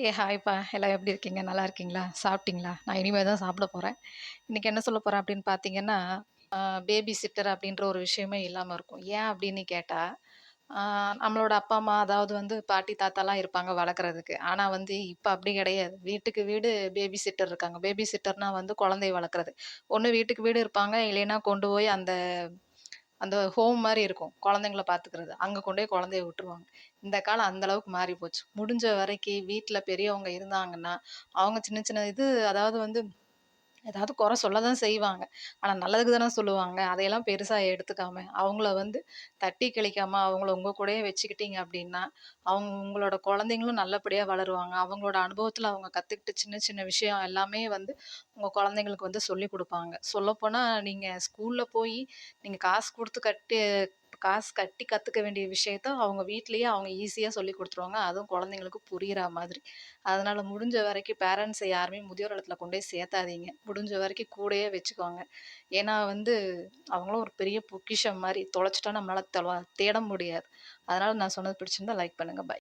ஏ ஹாய்ப்பா எல்லாம் எப்படி இருக்கீங்க? நல்லா இருக்கீங்களா? சாப்பிட்டீங்களா? நான் இனிமேல் தான் சாப்பிட போகிறேன் இன்றைக்கி என்ன சொல்ல போகிறேன் அப்படின்னு பார்த்தீங்கன்னா பேபி சிட்டர் அப்படின்ற ஒரு விஷயமே இல்லாமல் இருக்கும். ஏன் அப்படின்னு கேட்டால் நம்மளோட அப்பா அம்மா அதாவது வந்து பாட்டி தாத்தாலாம் இருப்பாங்க வளர்க்குறதுக்கு. ஆனால் வந்து இப்போ அப்படி கிடையாது. வீட்டுக்கு வீடு பேபி சிட்டர் இருக்காங்க. பேபி சிட்டர்னால் வந்து குழந்தைய வளர்க்குறது. ஒன்று வீட்டுக்கு வீடு இருப்பாங்க. இல்லைன்னா கொண்டு போய் அந்த அந்த ஹோம் மாதிரி இருக்கும் குழந்தைங்கள பார்த்துக்கிறது. அங்கே கொண்டு போய் குழந்தைய விட்டுருவாங்க. இந்த காலம் அந்தளவுக்கு மாறி போச்சு. முடிஞ்ச வரைக்கும் வீட்டில் பெரியவங்க இருந்தாங்கன்னா அவங்க சின்ன சின்ன இது அதாவது வந்து ஏதாவது குறை சொல்ல தான் செய்வாங்க. ஆனால் நல்லதுக்கு தானே சொல்லுவாங்க. அதையெல்லாம் பெருசாக எடுத்துக்காம அவங்கள வந்து தட்டி கழிக்காம அவங்கள உங்கள் கூடயே வச்சுக்கிட்டீங்க அப்படின்னா அவங்க உங்களோட குழந்தைங்களும் நல்லபடியாக வளருவாங்க. அவங்களோட அனுபவத்தில் அவங்க கற்றுக்கிட்டு சின்ன சின்ன விஷயம் எல்லாமே வந்து உங்கள் குழந்தைங்களுக்கு வந்து சொல்லி கொடுப்பாங்க. சொல்லப்போனால் நீங்கள் ஸ்கூலில் போய் நீங்கள் காசு கொடுத்து கட்டி காசு கட்டி கற்றுக்க வேண்டிய விஷயத்த அவங்க வீட்லேயே அவங்க ஈஸியாக சொல்லி கொடுத்துருவாங்க. அதுவும் குழந்தைங்களுக்கு புரிகிற மாதிரி. அதனால் முடிஞ்ச வரைக்கும் பேரண்ட்ஸை யாருமே முதியோர் இடத்துல கொண்டு போய் சேர்த்தாதீங்க. முடிஞ்ச வரைக்கும் கூடயே வச்சுக்கோங்க. ஏன்னா வந்து அவங்களும் ஒரு பெரிய பொக்கிஷம் மாதிரி தொலைச்சிட்டா நம்மளால் தொலை தேட முடியாது. அதனால் நான் சொன்னது பிடிச்சிருந்தா லைக் பண்ணுங்கள் பாய்